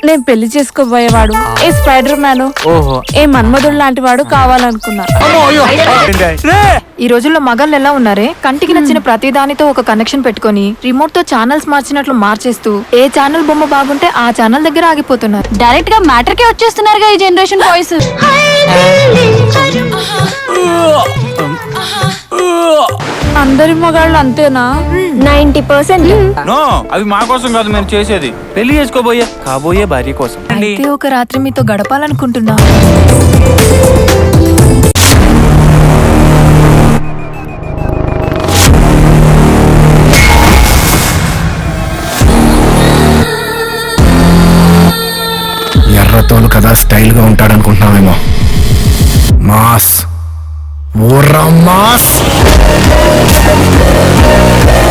నేను పెళ్ళి చేసుకోబోయేవాడు. ఏ spider man ఓహో. ఏ మన్మధుడు లాంటి వాడు కావాలనుకున్నా. ఈ రోజుల్లో మగాళ్ళు ఎలా ఉన్నారే? కంటికి నచ్చిన ప్రతి దానితో ఒక కనెక్షన్ పెట్టుకొని రిమోట్తో ఛానల్స్ మార్చినట్లు మార్చేస్తూ ఏ ఛానల్ బొమ్మ బాగుంటే ఆ ఛానల్ దగ్గర ఆగిపోతున్నారు. డైరెక్ట్గా మ్యాటర్ కే వచ్చేస్తున్నారుగా ఈ జనరేషన్ బాయ్స్ అందరి మగాళ్ళు అంతేనా? Ninety percent. నో అవి మా కోసం కాదు మేము చేసేది. పెళ్ళి చేసుకోబోయే కాబోయే భార్య కోసం. అయితే ఒక రాత్రి మీతో గడపాలనుకుంటున్నా. ఎర్రతోలు కదా స్టైల్గా ఉంటాడు మాస్. ఊర్రా మాస్.